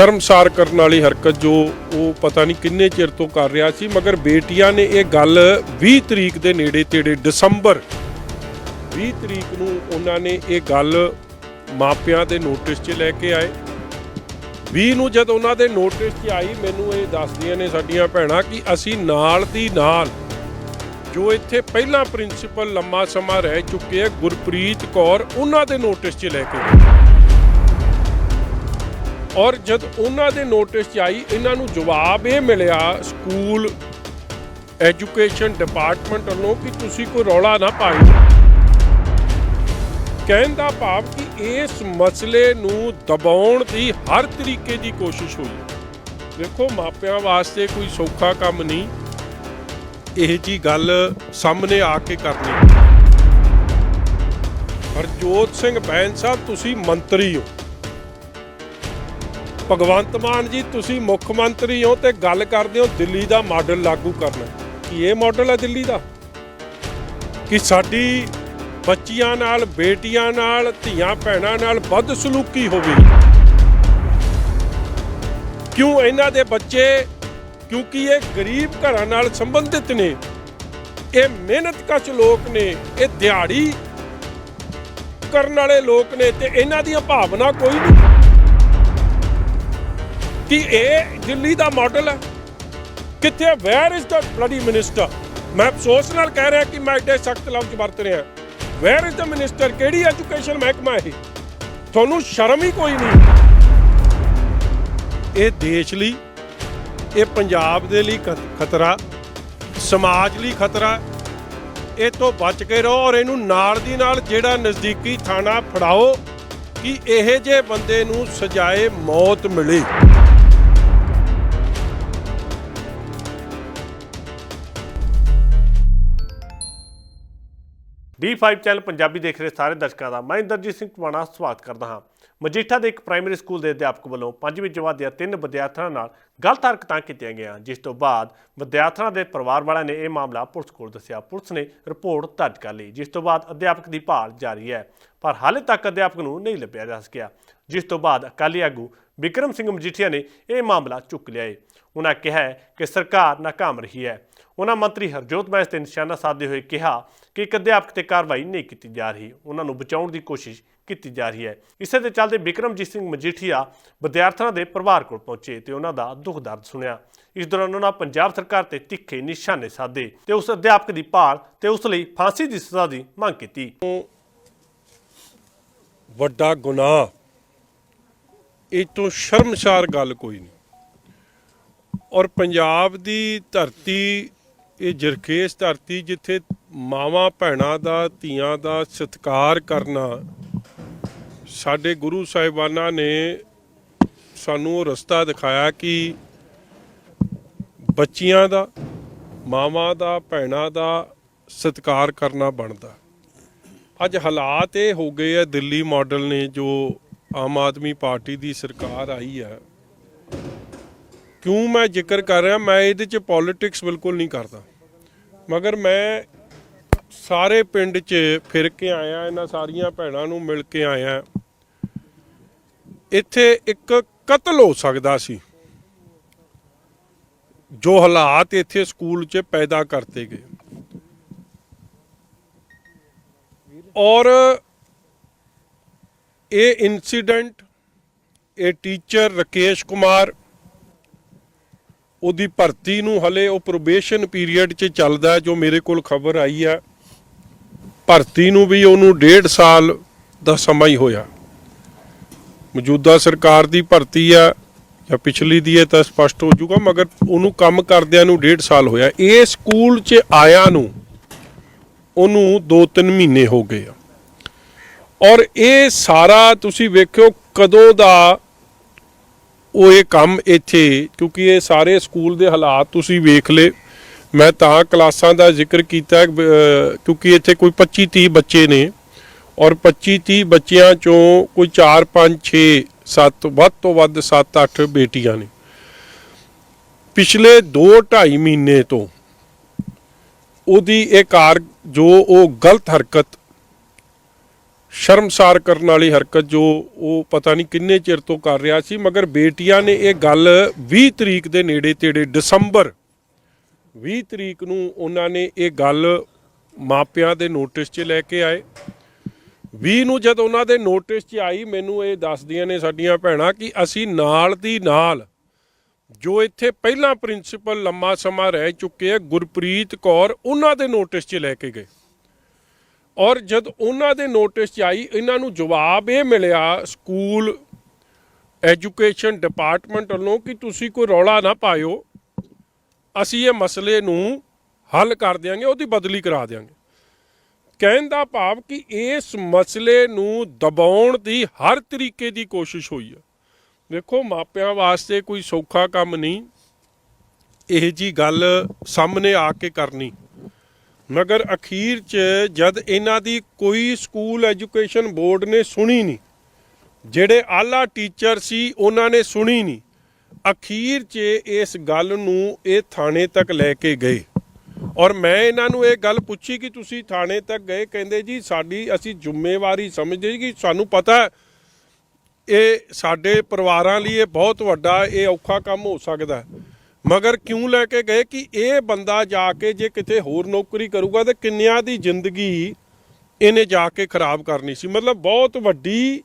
ਸ਼ਰਮਸਾਰ ਕਰਨ ਵਾਲੀ ਹਰਕਤ ਜੋ ਉਹ ਪਤਾ ਨਹੀਂ ਕਿੰਨੇ ਚਿਰ ਤੋਂ ਕਰ ਰਿਹਾ ਸੀ, ਮਗਰ ਬੇਟੀਆਂ ਨੇ ਇਹ ਗੱਲ 20 ਤਰੀਕ ਦੇ ਨੇੜੇ ਤੇੜੇ ਦਸੰਬਰ 20 ਤਰੀਕ ਨੂੰ ਉਹਨਾਂ ਨੇ ਇਹ ਗੱਲ ਮਾਪਿਆਂ ਦੇ ਨੋਟਿਸ 'ਚ ਲੈ ਕੇ ਆਏ। 20 ਨੂੰ ਜਦ ਉਹਨਾਂ ਦੇ ਨੋਟਿਸ 'ਚ ਆਈ, ਮੈਨੂੰ ਇਹ ਦੱਸਦੀਆਂ ਨੇ ਸਾਡੀਆਂ ਭੈਣਾਂ ਕਿ ਅਸੀਂ ਨਾਲ ਦੀ ਨਾਲ ਜੋ ਇੱਥੇ ਪਹਿਲਾਂ ਪ੍ਰਿੰਸੀਪਲ ਲੰਮਾ ਸਮਾਂ ਰਹਿ ਚੁੱਕੇ ਆ, ਗੁਰਪ੍ਰੀਤ ਕੌਰ ਉਹਨਾਂ ਦੇ ਨੋਟਿਸ 'ਚ ਲੈ ਕੇ ਗਏ। ਔਰ ਜਦ ਉਹਨਾਂ ਦੇ ਨੋਟਿਸ 'ਚ ਆਈ, ਇਹਨਾਂ ਨੂੰ ਜਵਾਬ ਇਹ ਮਿਲਿਆ ਸਕੂਲ ਐਜੂਕੇਸ਼ਨ ਡਿਪਾਰਟਮੈਂਟ ਵੱਲੋਂ ਕਿ ਤੁਸੀਂ ਕੋਈ ਰੌਲਾ ਨਾ ਪਾਓ ਕਹਿਣ ਦਾ ਭਾਵ ਕਿ ਇਸ ਮਸਲੇ ਨੂੰ ਦਬਾਉਣ ਦੀ ਹਰ ਤਰੀਕੇ ਦੀ ਕੋਸ਼ਿਸ਼ ਹੋਈ। ਦੇਖੋ ਮਾਪਿਆਂ ਵਾਸਤੇ ਕੋਈ ਸੌਖਾ ਕੰਮ ਨਹੀਂ। ਇਹ ਜੀ ਗੱਲ ਸਾਹਮਣੇ ਆ ਕੇ ਕਰਨੀ। ਹਰਜੋਤ ਸਿੰਘ ਬੈਂਸ ਸਾਹਿਬ, ਤੁਸੀਂ ਮੰਤਰੀ ਹੋ। ਭਗਵੰਤ ਮਾਨ ਜੀ, ਤੁਸੀਂ ਮੁੱਖ ਮੰਤਰੀ ਹੋ ਤੇ ਗੱਲ ਕਰਦੇ ਹੋ ਦਿੱਲੀ ਦਾ ਮਾਡਲ ਲਾਗੂ ਕਰਨਾ। ਕੀ ਇਹ ਮਾਡਲ ਹੈ ਦਿੱਲੀ ਦਾ? ਕਿ ਸਾਡੀ ਬੱਚੀਆਂ ਨਾਲ, ਬੇਟੀਆਂ ਨਾਲ, ਧੀਆਂ ਭੈਣਾਂ ਨਾਲ ਵੱਧ ਸਲੂਕੀ ਹੋਵੇ? ਕਿਉਂ ਇਹਨਾਂ ਦੇ ਬੱਚੇ, ਕਿਉਂਕਿ ਇਹ ਗਰੀਬ ਘਰਾਂ ਨਾਲ ਸੰਬੰਧਿਤ ਨੇ, ਇਹ ਮਿਹਨਤਕਸ਼ ਲੋਕ ਨੇ, ਇਹ ਦਿਹਾੜੀ ਕਰਨ ਵਾਲੇ ਲੋਕ ਨੇ ਤੇ ਇਹਨਾਂ ਦੀਆਂ ਭਾਵਨਾ ਕੋਈ ਨਹੀਂ ਕਿ ਇਹ ਦਿੱਲੀ ਦਾ ਮਾਡਲ ਹੈ। ਕਿੱਥੇ where is the bloody minister ਮੈਂ ਅਫਸੋਸ ਨਾਲ ਕਹਿ ਰਿਹਾ ਕਿ ਮੈਂ ਇੱਡੇ ਸਖਤ ਲਫ਼ਜ਼ ਵਰਤ ਰਿਹਾ ਵੇਅਰ ਇਜ਼ ਦਾ ਮਿਨਿਸਟਰ ਕਿਹੜੀ ਐਜੂਕੇਸ਼ਨ ਮਹਿਕਮਾ ਇਹ? ਤੁਹਾਨੂੰ ਸ਼ਰਮ ਹੀ ਕੋਈ ਨਹੀਂ। ਇਹ ਦੇਸ਼ ਲਈ, ਇਹ ਪੰਜਾਬ ਦੇ ਲਈ ਖਤਰਾ, ਸਮਾਜ ਲਈ ਖਤਰਾ ਇਹ ਤੋਂ ਬਚ ਕੇ ਰਹੋ ਔਰ ਇਹਨੂੰ ਨਾਲ ਦੀ ਨਾਲ ਜਿਹੜਾ ਨਜ਼ਦੀਕੀ ਥਾਣਾ ਫੜਾਓ ਕਿ ਇਹ ਜੇ ਬੰਦੇ ਨੂੰ ਸਜ਼ਾਏ ਮੌਤ ਮਿਲੇ। D5 ਚੈਨਲ ਪੰਜਾਬੀ ਦੇਖ ਰਹੇ ਸਾਰੇ ਦਰਸ਼ਕਾਂ ਦਾ। ਮੈਂ ਇੰਦਰਜੀਤ ਸਿੰਘ ਟਵਾਣਾ ਸਵਾਗਤ ਕਰਦਾ ਹਾਂ। ਮਜੀਠਾ ਦੇ ਇੱਕ ਪ੍ਰਾਇਮਰੀ ਸਕੂਲ ਦੇ ਅਧਿਆਪਕ ਵੱਲੋਂ ਪੰਜਵੀਂ ਜਮਾਤ ਦੇ ਤਿੰਨ ਵਿਦਿਆਰਥਣਾਂ ਨਾਲ ਗਲਤ ਹਰਕਤਾਂ ਕੀਤੀਆਂ ਗਈਆਂ। ਜਿਸ ਤੋਂ ਬਾਅਦ ਵਿਦਿਆਰਥਣਾਂ ਦੇ ਪਰਿਵਾਰ ਵਾਲਿਆਂ ਨੇ ਇਹ ਮਾਮਲਾ ਪੁਲਿਸ ਕੋਲ ਦੱਸਿਆ। ਪੁਲਿਸ ਨੇ ਰਿਪੋਰਟ ਦਰਜ ਕਰ ਲਈ। ਜਿਸ ਤੋਂ ਬਾਅਦ ਅਧਿਆਪਕ ਦੀ ਭਾਲ ਜਾਰੀ ਹੈ। ਪਰ ਹਾਲੇ ਤੱਕ ਅਧਿਆਪਕ ਨੂੰ ਨਹੀਂ ਲੱਭਿਆ ਜਾ ਸਕਿਆ। ਜਿਸ ਤੋਂ ਬਾਅਦ ਅਕਾਲੀ ਆਗੂ ਵਿਕਰਮ ਸਿੰਘ ਮਜੀਠੀਆ ਨੇ ਇਹ ਮਾਮਲਾ ਚੁੱਕ ਲਿਆ ਹੈ ਉਹਨਾਂ ਕਿਹਾ ਕਿ ਸਰਕਾਰ ਨਾਕਾਮ ਰਹੀ ਹੈ। ਉਹਨਾਂ ਮੰਤਰੀ ਹਰਜੋਤ ਬੈਂਸ ਤੇ ਨਿਸ਼ਾਨਾ ਸਾਧਦੇ ਹੋਏ ਕਿਹਾ ਕਿ ਇੱਕ ਅਧਿਆਪਕ ਤੇ ਕਾਰਵਾਈ ਨਹੀਂ ਕੀਤੀ ਜਾ ਰਹੀ। ਉਹਨਾਂ ਨੂੰ ਬਚਾਉਣ ਦੀ ਕੋਸ਼ਿਸ਼ ਕੀਤੀ ਜਾ ਰਹੀ ਹੈ। ਇਸੇ ਦੇ ਚੱਲਦੇ ਵਿਕਰਮਜੀਤ ਸਿੰਘ ਮਜੀਠੀਆ ਵਿਦਿਆਰਥੀਆਂ ਦੇ ਪਰਿਵਾਰ ਕੋਲ ਪਹੁੰਚੇ ਤੇ ਉਹਨਾਂ ਦਾ ਦੁੱਖ ਦਰਦ ਸੁਣਿਆ। ਇਸ ਦੌਰਾਨ ਉਹਨਾਂ ਪੰਜਾਬ ਸਰਕਾਰ ਤੇ ਤਿੱਖੇ ਨਿਸ਼ਾਨੇ ਸਾਧੇ ਤੇ ਉਸ ਅਧਿਆਪਕ ਦੀ ਭਾਲ ਤੇ ਉਸ ਲਈ ਫਾਂਸੀ ਦੀ ਸਜ਼ਾ ਦੀ ਮੰਗ ਕੀਤੀ। ਵੱਡਾ ਗੁਨਾਹ ਇਹ ਤੋਂ ਸ਼ਰਮਸਾਰ ਗੱਲ ਕੋਈ ਨਹੀਂ। ਔਰ ਪੰਜਾਬ ਦੀ ਧਰਤੀ, ਇਹ ਜਰਖੇਸ ਧਰਤੀ ਜਿੱਥੇ ਮਾਵਾਂ ਭੈਣਾਂ ਦਾ, ਧੀਆਂ ਦਾ ਸਤਿਕਾਰ ਕਰਨਾ, ਸਾਡੇ ਗੁਰੂ ਸਾਹਿਬਾਨਾਂ ਨੇ ਸਾਨੂੰ ਉਹ ਰਸਤਾ ਦਿਖਾਇਆ ਕਿ ਬੱਚੀਆਂ ਦਾ, ਮਾਵਾਂ ਦਾ, ਭੈਣਾਂ ਦਾ ਸਤਿਕਾਰ ਕਰਨਾ ਬਣਦਾ। ਅੱਜ ਹਾਲਾਤ ਇਹ ਹੋ ਗਏ ਆ, ਦਿੱਲੀ ਮਾਡਲ ਨੇ ਜੋ ਆਮ ਆਦਮੀ ਪਾਰਟੀ ਦੀ ਸਰਕਾਰ ਆਈ ਹੈ। ਕਿਉਂ ਮੈਂ ਜ਼ਿਕਰ ਕਰ ਰਿਹਾ? ਮੈਂ ਇਹਦੇ 'ਚ ਪੋਲਿਟਿਕਸ ਬਿਲਕੁਲ ਨਹੀਂ ਕਰਦਾ। ਮਗਰ ਮੈਂ ਸਾਰੇ ਪਿੰਡ 'ਚ ਫਿਰ ਕੇ ਆਇਆ, ਇਹਨਾਂ ਸਾਰੀਆਂ ਭੈਣਾਂ ਨੂੰ ਮਿਲ ਕੇ ਆਇਆ। ਇੱਥੇ ਇੱਕ ਕਤਲ ਹੋ ਸਕਦਾ ਸੀ, ਜੋ ਹਾਲਾਤ ਇੱਥੇ ਸਕੂਲ 'ਚ ਪੈਦਾ ਕਰਤੇ ਗਏ। ਔਰ ਇਹ ਇਨਸੀਡੈਂਟ ਇਹ ਟੀਚਰ ਰਕੇਸ਼ ਕੁਮਾਰ, ਉਹਦੀ ਭਰਤੀ ਨੂੰ ਹਲੇ ਉਹ ਪ੍ਰੋਬੇਸ਼ਨ ਪੀਰੀਅਡ 'ਚ ਚੱਲਦਾ ਜੋ ਮੇਰੇ ਕੋਲ ਖਬਰ ਆਈ ਆ। ਭਰਤੀ ਨੂੰ ਵੀ ਉਹਨੂੰ ਡੇਢ ਸਾਲ ਦਾ ਸਮਾਂ ਹੀ ਹੋਇਆ। ਮੌਜੂਦਾ ਸਰਕਾਰ ਦੀ ਭਰਤੀ ਆ, ਜਾਂ ਪਿਛਲੀ ਦੀ ਹੈ ਤਾਂ ਸਪਸ਼ਟ ਹੋ ਜਾਊਗਾ, ਮਗਰ ਉਹਨੂੰ ਕੰਮ ਕਰਦਿਆਂ ਨੂੰ ਡੇਢ ਸਾਲ ਹੋਇਆ। ਇਹ ਸਕੂਲ 'ਚ ਆਇਆ ਨੂੰ ਉਹਨੂੰ 2-3 ਮਹੀਨੇ ਹੋ ਗਏ ਆ। ਔਰ ਇਹ ਸਾਰਾ ਤੁਸੀਂ ਵੇਖਿਓ ਕਦੋਂ ਦਾ ਉਹ ਇਹ ਕੰਮ ਇੱਥੇ, ਕਿਉਂਕਿ ਇਹ ਸਾਰੇ ਸਕੂਲ ਦੇ ਹਾਲਾਤ ਤੁਸੀਂ ਵੇਖ ਲੇ ਮੈਂ ਤਾਂ ਕਲਾਸਾਂ ਦਾ ਜ਼ਿਕਰ ਕੀਤਾ ਕਿਉਂਕਿ ਇੱਥੇ ਕੋਈ 25 30 ਬੱਚੇ ਨੇ। ਔਰ 25 30 ਬੱਚਿਆਂ ਚੋਂ ਕੋਈ 4 5 6 7 ਵੱਧ ਤੋਂ ਵੱਧ 7 8 ਬੇਟੀਆਂ ਨੇ। ਪਿਛਲੇ 2 2.5 ਮਹੀਨੇ ਤੋਂ ਉਹਦੀ ਇਹ ਕਾਰ ਜੋ ਉਹ ਗਲਤ ਹਰਕਤ ਸ਼ਰਮਸਾਰ ਕਰਨ ਵਾਲੀ ਹਰਕਤ ਜੋ ਉਹ ਪਤਾ ਨਹੀਂ ਕਿੰਨੇ ਚਿਰ ਤੋਂ ਕਰ ਰਿਹਾ ਸੀ, ਮਗਰ ਬੇਟੀਆਂ ਨੇ ਇਹ ਗੱਲ 20 ਤਰੀਕ ਦੇ ਨੇੜੇ ਤੇੜੇ ਦਸੰਬਰ 20 ਤਰੀਕ ਨੂੰ ਉਹਨਾਂ ਨੇ ਇਹ ਗੱਲ ਮਾਪਿਆਂ ਦੇ ਨੋਟਿਸ 'ਚ ਲੈ ਕੇ ਆਏ। 20 ਨੂੰ ਜਦ ਉਹਨਾਂ ਦੇ ਨੋਟਿਸ 'ਚ ਆਈ, ਮੈਨੂੰ ਇਹ ਦੱਸਦੀਆਂ ਨੇ ਸਾਡੀਆਂ ਭੈਣਾਂ ਕਿ ਅਸੀਂ ਨਾਲ ਦੀ ਨਾਲ ਜੋ ਇੱਥੇ ਪਹਿਲਾਂ ਪ੍ਰਿੰਸੀਪਲ ਲੰਮਾ ਸਮਾਂ ਰਹਿ ਚੁੱਕੇ ਆ, ਗੁਰਪ੍ਰੀਤ ਕੌਰ ਉਹਨਾਂ ਦੇ ਨੋਟਿਸ 'ਚ ਲੈ ਕੇ ਗਏ। ਔਰ ਜਦ ਉਹਨਾਂ ਦੇ ਨੋਟਿਸ 'ਚ ਆਈ, ਇਹਨਾਂ ਨੂੰ ਜਵਾਬ ਇਹ ਮਿਲਿਆ ਸਕੂਲ ਐਜੂਕੇਸ਼ਨ ਡਿਪਾਰਟਮੈਂਟ ਵੱਲੋਂ ਕਿ ਤੁਸੀਂ ਕੋਈ ਰੌਲਾ ਨਾ ਪਾਇਓ, ਅਸੀਂ ਇਹ ਮਸਲੇ ਨੂੰ ਹੱਲ ਕਰ ਦਿਆਂਗੇ, ਉਹਦੀ ਬਦਲੀ ਕਰਾ ਦਿਆਂਗੇ। ਕਹਿਣ ਦਾ ਭਾਵ ਕਿ ਇਸ ਮਸਲੇ ਨੂੰ ਦਬਾਉਣ ਦੀ ਹਰ ਤਰੀਕੇ ਦੀ ਕੋਸ਼ਿਸ਼ ਹੋਈ ਹੈ ਵੇਖੋ ਮਾਪਿਆਂ ਵਾਸਤੇ ਕੋਈ ਸੌਖਾ ਕੰਮ ਨਹੀਂ, ਇਹ ਜੀ ਗੱਲ ਸਾਹਮਣੇ ਆ ਕੇ ਕਰਨੀ। ਮਗਰ ਅਖੀਰ 'ਚ ਜਦ ਇਹਨਾਂ ਦੀ ਕੋਈ ਸਕੂਲ ਐਜੂਕੇਸ਼ਨ ਬੋਰਡ ਨੇ ਸੁਣੀ ਨਹੀਂ, ਜਿਹੜੇ ਆਲਾ ਟੀਚਰ ਸੀ ਉਹਨਾਂ ਨੇ ਸੁਣੀ ਨਹੀਂ, ਅਖੀਰ 'ਚ ਇਸ ਗੱਲ ਨੂੰ ਇਹ ਥਾਣੇ ਤੱਕ ਲੈ ਕੇ ਗਏ। ਔਰ ਮੈਂ ਇਹਨਾਂ ਨੂੰ ਇਹ ਗੱਲ ਪੁੱਛੀ ਕਿ ਤੁਸੀਂ ਥਾਣੇ ਤੱਕ ਗਏ? ਕਹਿੰਦੇ ਜੀ, ਸਾਡੀ ਅਸੀਂ ਜ਼ਿੰਮੇਵਾਰੀ ਸਮਝਦੇ ਕਿ ਸਾਨੂੰ ਪਤਾ ਇਹ ਸਾਡੇ ਪਰਿਵਾਰਾਂ ਲਈ ਇਹ ਬਹੁਤ ਵੱਡਾ, ਇਹ ਔਖਾ ਕੰਮ ਹੋ ਸਕਦਾ ਮਗਰ ਕਿਉਂ ਲੈ ਕੇ ਗਏ ਕਿ ਇਹ ਬੰਦਾ ਜਾ ਕੇ ਜੇ ਕਿਤੇ ਹੋਰ ਨੌਕਰੀ ਕਰੂਗਾ ਤੇ ਕਿੰਨਿਆਂ ਦੀ ਜ਼ਿੰਦਗੀ ਇਹਨੇ ਜਾ ਕੇ ਖਰਾਬ ਕਰਨੀ ਸੀ? ਮਤਲਬ ਬਹੁਤ ਵੱਡੀ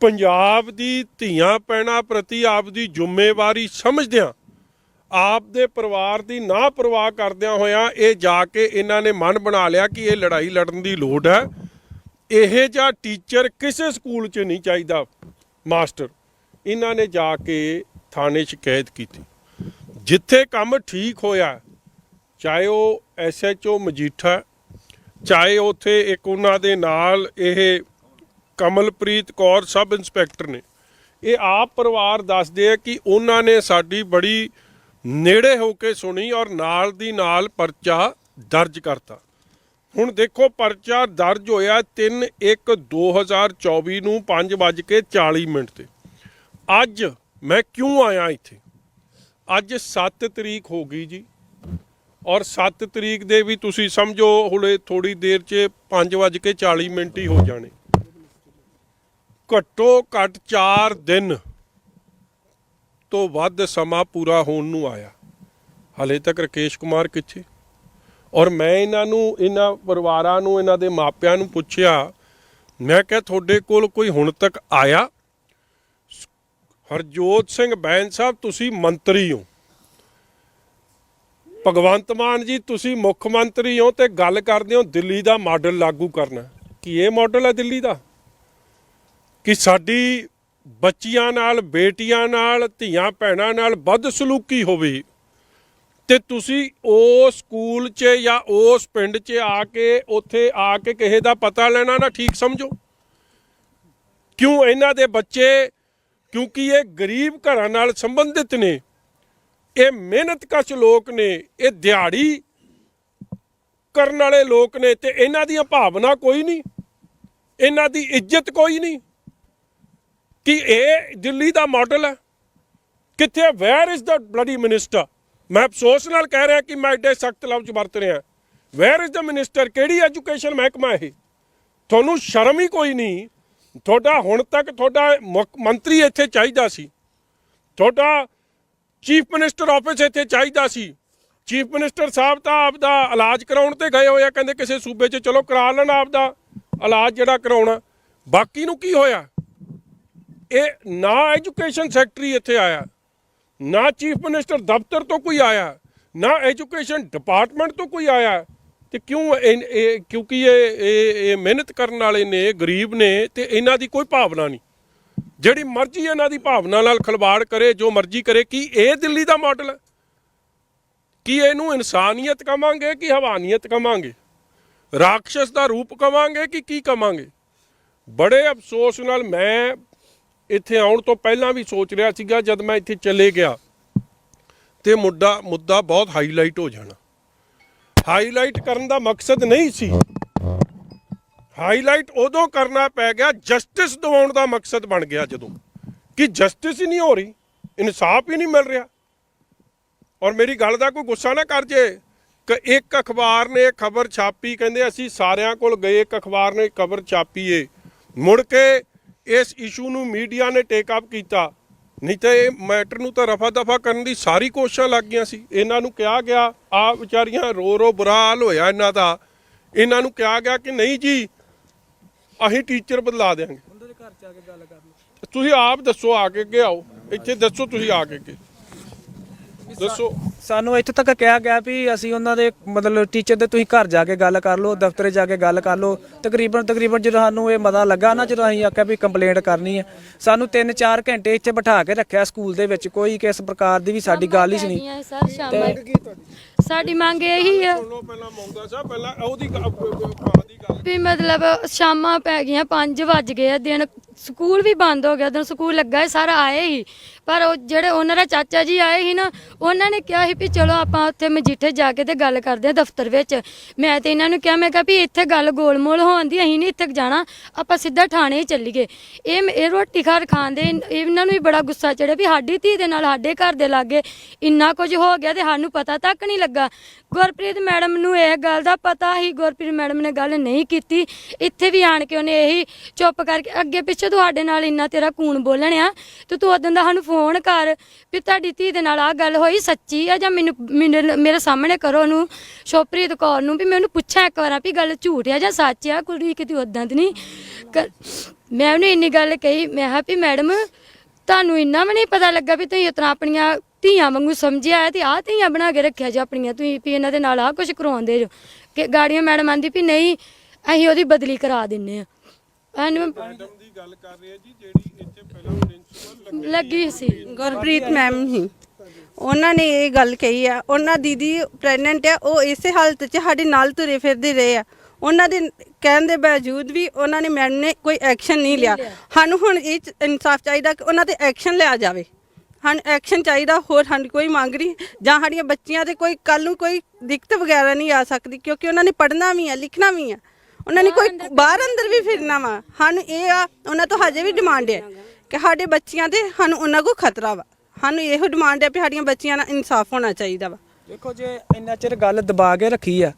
ਪੰਜਾਬ ਦੀ ਧੀਆਂ ਪੈਣਾ ਪ੍ਰਤੀ ਆਪ ਦੀ ਜ਼ਿੰਮੇਵਾਰੀ ਸਮਝਦਿਆਂ ਆਪ ਦੇ ਪਰਿਵਾਰ ਦੀ ਨਾ ਪਰਵਾਹ ਕਰਦਿਆਂ ਹੋਇਆਂ ਇਹ ਜਾ ਕੇ ਇਹਨਾਂ ਨੇ ਮਨ ਬਣਾ ਲਿਆ ਕਿ ਇਹ ਲੜਾਈ ਲੜਨ ਦੀ ਲੋੜ ਹੈ। ਇਹ ਜਿਹਾ ਟੀਚਰ ਕਿਸੇ ਸਕੂਲ 'ਚ ਨਹੀਂ ਚਾਹੀਦਾ, ਮਾਸਟਰ। ਇਹਨਾਂ ਨੇ ਜਾ ਕੇ ਥਾਣੇ ਸ਼ਿਕਾਇਤ ਕੀਤੀ। ਜਿੱਥੇ ਕੰਮ ਠੀਕ ਹੋਇਆ, ਚਾਹੇ ਉਹ ਐਸਐਚਓ ਮਜੀਠਾ, ਚਾਹੇ ਉੱਥੇ ਇੱਕ ਉਹਨਾਂ ਦੇ ਨਾਲ ਇਹ ਕਮਲਪ੍ਰੀਤ ਕੌਰ ਸਬ ਇੰਸਪੈਕਟਰ ਨੇ, ਇਹ ਆਪ ਪਰਿਵਾਰ ਦੱਸਦੇ ਆ ਕਿ ਉਹਨਾਂ ਨੇ ਸਾਡੀ ਬੜੀ ਨੇੜੇ ਹੋ ਕੇ ਸੁਣੀ ਔਰ ਨਾਲ ਦੀ ਨਾਲ ਪਰਚਾ ਦਰਜ ਕਰਤਾ। ਹੁਣ ਦੇਖੋ ਪਰਚਾ ਦਰਜ ਹੋਇਆ 3 1 2024 ਨੂੰ 5:40 ਮਿੰਟ ਤੇ। ਅੱਜ ਮੈਂ ਕਿਉਂ ਆਇਆ ਇੱਥੇ? ਅੱਜ 7 ਤਰੀਕ ਹੋ ਗਈ ਜੀ। ਔਰ 7 ਤਰੀਕ ਦੇ ਵੀ ਤੁਸੀਂ ਸਮਝੋ ਹੁਣੇ ਥੋੜੀ ਦੇਰ 'ਚ 5:40 ਮਿੰਟ ਹੀ ਹੋ ਜਾਣੇ। ਘੱਟੋ ਘੱਟ 4 ਦਿਨ ਤੋਂ ਵੱਧ ਸਮਾਂ ਪੂਰਾ ਹੋਣ ਨੂੰ ਆਇਆ। ਹਲੇ ਤੱਕ ਰਕੇਸ਼ ਕੁਮਾਰ ਕਿੱਥੇ? ਔਰ ਮੈਂ ਇਹਨਾਂ ਨੂੰ, ਇਹਨਾਂ ਪਰਿਵਾਰਾਂ ਨੂੰ, ਇਹਨਾਂ ਦੇ ਮਾਪਿਆਂ ਨੂੰ ਪੁੱਛਿਆ, ਮੈਂ ਕਿਹਾ ਤੁਹਾਡੇ ਕੋਲ ਕੋਈ ਹੁਣ ਤੱਕ ਆਇਆ? ਹਰਜੋਤ ਸਿੰਘ ਬੈਂਸ ਸਾਹਿਬ, ਤੁਸੀਂ ਮੰਤਰੀ ਹੋ। ਭਗਵੰਤ ਮਾਨ ਜੀ, ਤੁਸੀਂ ਮੁੱਖ ਮੰਤਰੀ ਹੋ ਤੇ ਗੱਲ ਕਰਦੇ ਹੋ ਦਿੱਲੀ ਦਾ ਮਾਡਲ ਲਾਗੂ ਕਰਨਾ। ਕੀ ਇਹ ਮਾਡਲ ਹੈ ਦਿੱਲੀ ਦਾ? ਕਿ ਸਾਡੀ ਬੱਚੀਆਂ ਨਾਲ, ਬੇਟੀਆਂ ਨਾਲ, ਧੀਆਂ ਭੈਣਾਂ ਨਾਲ ਵੱਧ ਸਲੂਕੀ ਹੋਵੇ ਤੇ ਤੁਸੀਂ ਉਸ ਸਕੂਲ 'ਚ ਜਾਂ ਉਸ ਪਿੰਡ 'ਚ ਆ ਕੇ, ਉੱਥੇ ਆ ਕੇ ਕਿਸੇ ਦਾ ਪਤਾ ਲੈਣਾ ਨਾ ਠੀਕ ਸਮਝੋ। ਕਿਉਂ ਇਹਨਾਂ ਦੇ ਬੱਚੇ ਕਿਉਂਕਿ ਇਹ ਗਰੀਬ ਘਰਾਂ ਨਾਲ ਸੰਬੰਧਿਤ ਨੇ। ਇਹ ਮਿਹਨਤਕਸ਼ ਲੋਕ ਨੇ, ਇਹ ਦਿਹਾੜੀ ਕਰਨ ਵਾਲੇ ਲੋਕ ਨੇ ਤੇ ਇਹਨਾਂ ਦੀਆਂ ਭਾਵਨਾ ਕੋਈ ਨਹੀਂ। ਇਹਨਾਂ ਦੀ ਇੱਜ਼ਤ ਕੋਈ ਨਹੀਂ ਕਿ ਇਹ ਦਿੱਲੀ ਦਾ ਮਾਡਲ ਹੈ। ਕਿੱਥੇ where is the bloody minister ਮੈਂ ਅਫਸੋਸ ਨਾਲ ਕਹਿ ਰਿਹਾ ਕਿ ਮੈਂ ਐਡੇ ਸਖਤ ਲਫ਼ਜ਼ ਵਰਤ ਰਿਹਾ। ਵੇਅਰ ਇਜ਼ ਦਾ ਮਿਨਿਸਟਰ ਕਿਹੜੀ ਐਜੂਕੇਸ਼ਨ ਮਹਿਕਮਾ ਇਹ? ਤੁਹਾਨੂੰ ਸ਼ਰਮ ਹੀ ਕੋਈ ਨਹੀਂ ਤੁਹਾਡਾ ਹੁਣ ਤੱਕ ਤੁਹਾਡਾ ਮੁੱਖ ਮੰਤਰੀ ਇੱਥੇ ਚਾਹੀਦਾ ਸੀ। ਤੁਹਾਡਾ ਚੀਫ ਮਿਨਿਸਟਰ ਆਫਿਸ ਇੱਥੇ ਚਾਹੀਦਾ ਸੀ। ਚੀਫ ਮਿਨਿਸਟਰ ਸਾਹਿਬ ਤਾਂ ਆਪਦਾ ਇਲਾਜ ਕਰਾਉਣ ਤੇ ਗਏ ਹੋਏ ਆ, ਕਹਿੰਦੇ ਕਿਸੇ ਸੂਬੇ 'ਚ ਚਲੋ ਕਰਾ ਲੈਣ ਆਪਦਾ ਇਲਾਜ ਜਿਹੜਾ ਕਰਾਉਣਾ। ਬਾਕੀ ਨੂੰ ਕੀ ਹੋਇਆ? ਇਹ ਨਾ ਐਜੂਕੇਸ਼ਨ ਸੈਕਟਰੀ ਇੱਥੇ ਆਇਆ, ਨਾ ਚੀਫ ਮਿਨਿਸਟਰ ਦਫ਼ਤਰ ਤੋਂ ਕੋਈ ਆਇਆ, ਨਾ ਐਜੂਕੇਸ਼ਨ ਡਿਪਾਰਟਮੈਂਟ ਤੋਂ ਕੋਈ ਆਇਆ। ਤੇ ਕਿਉਂ ਇਹ- ਇਹ, ਕਿਉਂਕਿ ਇਹ ਇਹ ਇਹ ਮਿਹਨਤ ਕਰਨ ਵਾਲੇ ਨੇ, ਗਰੀਬ ਨੇ, ਤੇ ਇਹਨਾਂ ਦੀ ਕੋਈ ਭਾਵਨਾ ਨਹੀਂ। ਜਿਹੜੀ ਮਰਜ਼ੀ ਇਹਨਾਂ ਦੀ ਭਾਵਨਾ ਨਾਲ ਖਲਵਾੜ ਕਰੇ, ਜੋ ਮਰਜ਼ੀ ਕਰੇ, ਕੀ ਇਹ ਦਿੱਲੀ ਦਾ ਮਾਡਲ ਹੈ? ਕੀ ਇਹਨੂੰ ਇਨਸਾਨੀਅਤ ਕਵਾਂਗੇ, ਕਿ ਹਵਾਨੀਅਤ ਕਵਾਂਗੇ? ਰਾਖਸ਼ ਦਾ ਰੂਪ ਕਵਾਂਗੇ, ਕਿ ਕੀ ਕਵਾਂਗੇ? ਬੜੇ ਅਫਸੋਸ ਨਾਲ ਮੈਂ ਇੱਥੇ ਆਉਣ ਤੋਂ ਪਹਿਲਾਂ ਵੀ ਸੋਚ ਰਿਹਾ ਸੀਗਾ, ਜਦ ਮੈਂ ਇੱਥੇ ਚਲੇ ਗਿਆ, ਤੇ ਮੁੱਦਾ ਮੁੱਦਾ ਬਹੁਤ ਹਾਈਲਾਈਟ ਹੋ ਜਾਣਾ। ਹਾਈਲਾਈਟ ਕਰਨ ਦਾ ਮਕਸਦ ਨਹੀਂ ਸੀ। ਹਾਈਲਾਈਟ ਉਦੋਂ ਕਰਨਾ ਪੈ ਗਿਆ, ਜਸਟਿਸ ਦਿਵਾਉਣ ਦਾ ਮਕਸਦ ਬਣ ਗਿਆ ਜਦੋਂ। ਕਿ ਜਸਟਿਸ ਹੀ ਨਹੀਂ ਹੋ ਰਹੀ, ਇਨਸਾਫ ਹੀ ਨਹੀਂ ਮਿਲ ਰਿਹਾ। ਔਰ ਮੇਰੀ ਗੱਲ ਦਾ ਕੋਈ ਗੁੱਸਾ ਨਾ ਕਰ ਜੇ, ਕਿ ਇੱਕ ਅਖਬਾਰ ਨੇ ਖਬਰ ਛਾਪੀ, ਕਹਿੰਦੇ ਅਸੀਂ ਸਾਰਿਆਂ ਕੋਲ ਗਏ, ਇੱਕ ਅਖਬਾਰ ਨੇ ਖਬਰ ਛਾਪੀ ਏ। ਮੁੜ ਕੇ ਇਸ ਇਸ਼ੂ ਨੂੰ ਮੀਡੀਆ ਨੇ ਟੇਕ ਅਪ ਕੀਤਾ। ਨਹੀਂ ਤਾਂ ਇਹ ਮੈਟਰ ਨੂੰ ਤਾਂ ਰਫਾ ਦਫਾ ਕਰਨ ਦੀ ਸਾਰੀ ਕੋਸ਼ਿਸ਼ਾਂ ਲੱਗ ਗਈਆਂ ਸੀ। ਇਹਨਾਂ ਨੂੰ ਕਿਹਾ ਗਿਆ ਆ ਵਿਚਾਰੀਆਂ ਰੋ ਰੋ ਬੁਰਾ ਹਾਲ ਹੋਇਆ ਇਹਨਾਂ ਦਾ। ਇਹਨਾਂ ਨੂੰ ਕਿਹਾ ਗਿਆ ਕਿ ਨਹੀਂ ਜੀ ਅਸੀਂ ਟੀਚਰ ਬਦਲਾ ਦੇਾਂਗੇ ਤੁਸੀਂ ਆਪ ਦੱਸੋ ਆ ਕੇ ਅੱਗੇ ਆਓ। ਇੱਥੇ ਦੱਸੋ ਤੁਸੀਂ ਆ ਕੇ ਅੱਗੇ। ਦੱਸੋ। ਸਾਨੂੰ ਇੱਥੇ ਤੱਕ ਕਿਹਾ ਗਿਆ ਵੀ ਅਸੀਂ ਉਹਨਾਂ ਦੇ ਮਤਲਬ ਟੀਚਰ ਦੇ ਤੁਸੀਂ ਘਰ ਜਾ ਕੇ ਗੱਲ ਕਰ ਲਓ ਦਫ਼ਤਰੇ ਜਾ ਕੇ ਗੱਲ ਕਰ ਲਓ। ਤਕਰੀਬਨ ਤਕਰੀਬਨ ਜਦੋਂ ਸਾਨੂੰ ਇਹ ਮਤਾ ਲੱਗਾ ਨਾ ਜਦੋਂ ਅਸੀਂ ਆਖਿਆ ਵੀ ਕੰਪਲੇਂਟ ਕਰਨੀ ਹੈ ਸਾਨੂੰ 3-4 ਘੰਟੇ ਇੱਥੇ ਬਿਠਾ ਕੇ ਰੱਖਿਆ ਸਕੂਲ ਦੇ ਵਿੱਚ। ਕੋਈ ਕਿਸ ਪ੍ਰਕਾਰ ਦੀ ਵੀ ਸਾਡੀ ਗੱਲ ਹੀ ਨਹੀਂ। ਨਹੀਂ ਸਰ ਸ਼ਾਮਾਂ ਸਾਡੀ ਮੰਗ ਇਹੀ ਆ ਸੁਣ ਲਓ ਪਹਿਲਾਂ ਮੌਂਦਾ ਸਾਹਿਬ ਪਹਿਲਾਂ ਉਹਦੀ ਗ- ਗ- ਗ- ਕਾਂ ਦੀ ਗੱਲ। ਵੀ ਮਤਲਬ ਸ਼ਾਮਾਂ ਪੈ ਗਈਆਂ 5 ਵੱਜ ਗਏ ਆ ਦਿਨ ਸਕੂਲ ਵੀ ਬੰਦ ਹੋ ਗਿਆ ਦਿਨ ਸਕੂਲ ਲੱਗਾ ਸਾਰਾ ਆਏ ਹੀ। ਪਰ ਉਹ ਜਿਹੜੇ ਉਹਨਾਂ ਦਾ ਚਾਚਾ ਜੀ ਆਏ ਸੀ ਨਾ ਉਹਨਾਂ ਨੇ ਕਿਹਾ ਸੀ ਵੀ ਚਲੋ ਆਪਾਂ ਉੱਥੇ ਮਜੀਠੇ ਜਾ ਕੇ ਤੇ ਗੱਲ ਕਰਦੇ ਆ ਦਫ਼ਤਰ ਵਿੱਚ। ਮੈਂ ਤੇ ਇਹਨਾਂ ਨੂੰ ਕਿਹਾ, ਮੈਂ ਕਿਹਾ ਵੀ ਇੱਥੇ ਗੱਲ ਗੋਲਮੋਲ ਹੋਣ ਦੀ, ਅਸੀਂ ਨਹੀਂ ਇੱਥੇ ਜਾਣਾ, ਆਪਾਂ ਸਿੱਧਾ ਥਾਣੇ ਹੀ ਚੱਲੀਏ। ਇਹ ਇਹ ਰੋਟੀ ਖਾਰ ਖਾਂਦੇ ਇਹਨਾਂ ਨੂੰ ਵੀ ਬੜਾ ਗੁੱਸਾ ਚੜਿਆ ਵੀ ਸਾਡੀ ਧੀ ਦੇ ਨਾਲ ਸਾਡੇ ਘਰ ਦੇ ਲਾਗੇ ਇੰਨਾ ਕੁਝ ਹੋ ਗਿਆ ਤੇ ਸਾਨੂੰ ਪਤਾ ਤੱਕ ਨਹੀਂ ਲੱਗਾ। ਗੁਰਪ੍ਰੀਤ ਮੈਡਮ ਨੂੰ ਇਹ ਗੱਲ ਦਾ ਪਤਾ ਹੀ ਗੁਰਪ੍ਰੀਤ ਮੈਡਮ ਨੇ ਗੱਲ ਨਹੀਂ ਕੀਤੀ। ਇੱਥੇ ਵੀ ਆਣ ਕੇ ਉਹਨੇ ਇਹੀ ਚੁੱਪ ਕਰਕੇ, ਅੱਗੇ ਪਿੱਛੇ ਤੁਹਾਡੇ ਨਾਲ ਇੰਨਾ ਤੇਰਾ ਕੂਣ ਬੋਲਣਿਆ, ਤੇ ਤੂੰ ਉਦੋਂ ਦਾ ਸਾਨੂੰ ਫੋਨ ਕਰ ਵੀ ਤੁਹਾਡੀ ਧੀ ਦੇ ਨਾਲ ਆ ਗੱਲ ਹੋਈ, ਸੱਚੀ ਆ ਜਾਂ ਮੈਨੂੰ ਮੈਨੂੰ- ਮੇਰੇ ਸਾਹਮਣੇ ਕਰੋ ਉਹਨੂੰ ਸ਼ੋਪ੍ਰੀਤ ਕੌਰ ਨੂੰ ਵੀ ਮੈਂ ਉਹਨੂੰ ਪੁੱਛਾਂ ਇੱਕ ਵਾਰ ਵੀ ਗੱਲ ਝੂਠ ਆ ਜਾਂ ਸੱਚ ਆ ਕੁੜੀ ਕਿਤੇ ਉਦਾਂ ਦੀ ਨਹੀਂ। ਕ- ਮੈਂ ਉਹਨੂੰ ਇੰਨੀ ਗੱਲ ਕਹੀ ਮੈਂ ਕਿਹਾ ਵੀ ਮੈਡਮ ਤੁਹਾਨੂੰ ਇੰਨਾ ਵੀ ਨਹੀਂ ਪਤਾ ਲੱਗਾ ਵੀ ਤੁਸੀਂ ਉਤਨਾ ਆਪਣੀਆਂ ਧੀਆਂ ਵਾਂਗੂ ਸਮਝਿਆ ਹੈ ਤੇ ਆਹ ਧੀਆਂ ਬਣਾ ਕੇ ਰੱਖਿਆ ਜੋ ਆਪਣੀਆਂ ਤੁਸੀਂ ਵੀ ਇਹਨਾਂ ਦੇ ਨਾਲ ਆਹ ਕੁਝ ਕਰਵਾਉਂਦੇ ਜੋ। ਕਿ ਗਾੜੀਆਂ ਮੈਡਮ ਆਂਦੀ ਵੀ ਨਹੀਂ ਅਸੀਂ ਉਹਦੀ ਬਦਲੀ ਕਰਾ ਦਿੰਨੇ ਆ। ਇਹਨੂੰ ਮੈਡਮ ਦੀ ਗੱਲ ਕਰ ਰਹੇ ਆ ਜੀ ਜਿਹੜੀ ਇੱਥੇ ਪਹਿਲਾਂ ਪ੍ਰਿੰਸੀਪਲ ਲੱਗੀ ਸੀ। ਗੁਰਪ੍ਰੀਤ ਮੈਮ ਹੀ। ਉਹਨਾਂ ਨੇ ਇਹ ਗੱਲ ਕਹੀ ਆ ਉਹਨਾਂ ਦੀਦੀ ਪ੍ਰੈਗਨੈਂਟ ਆ ਉਹ ਇਸੇ ਹਾਲਤ 'ਚ ਸਾਡੇ ਨਾਲ ਤੁਰੇ ਫਿਰਦੇ ਰਹੇ ਆ। ਉਹਨਾਂ ਦੇ ਕਹਿਣ ਦੇ ਬਾਵਜੂਦ ਵੀ ਉਹਨਾਂ ਨੇ ਮੈਡਮ ਨੇ ਕੋਈ ਐਕਸ਼ਨ ਨਹੀਂ ਲਿਆ। ਸਾਨੂੰ ਹੁਣ ਇਹ 'ਚ ਇਨਸਾਫ ਚਾਹੀਦਾ ਕਿ ਉਹਨਾਂ ਤੇ ਐਕਸ਼ਨ ਲਿਆ ਜਾਵੇ। ਸਾਨੂੰ ਐਕਸ਼ਨ ਚਾਹੀਦਾ ਹੋਰ ਸਾਡੀ ਕੋਈ ਮੰਗ ਨਹੀਂ। ਜਾਂ ਸਾਡੀਆਂ ਬੱਚੀਆਂ ਤੇ ਕੋਈ ਕੱਲ ਨੂੰ ਕੋਈ ਦਿੱਕਤ ਵਗੈਰਾ ਨਹੀਂ ਆ ਸਕਦੀ ਕਿਉਂਕਿ ਉਹਨਾਂ ਨੇ ਪੜ੍ਹਨਾ ਵੀ ਆ ਲਿਖਣਾ ਵੀ ਆ। ਉਹਨਾਂ ਨੇ ਕੋਈ ਬਾਹਰ ਅੰਦਰ ਵੀ ਫਿਰਨਾ ਵਾ। ਸਾਨੂੰ ਇਹ ਆ ਉਹਨਾਂ ਤੋਂ ਹਜੇ ਵੀ ਡਿਮਾਂਡ ਹੈ ਕਿ ਸਾਡੇ ਬੱਚੀਆਂ ਤੇ ਸਾਨੂੰ ਉਹਨਾਂ ਕੋ ਖਤਰਾ ਵਾ। ਸਾਨੂੰ ਇਹੋ ਡਿਮਾਂਡ ਹੈ ਵੀ ਸਾਡੀਆਂ ਬੱਚੀਆਂ ਨਾਲ ਇਨਸਾਫ ਹੋਣਾ ਚਾਹੀਦਾ ਵਾ। ਦੇਖੋ ਜੇ ਇੰਨਾ ਚਿਰ ਗੱਲ ਦਬਾ ਕੇ ਰੱਖੀ ਆ,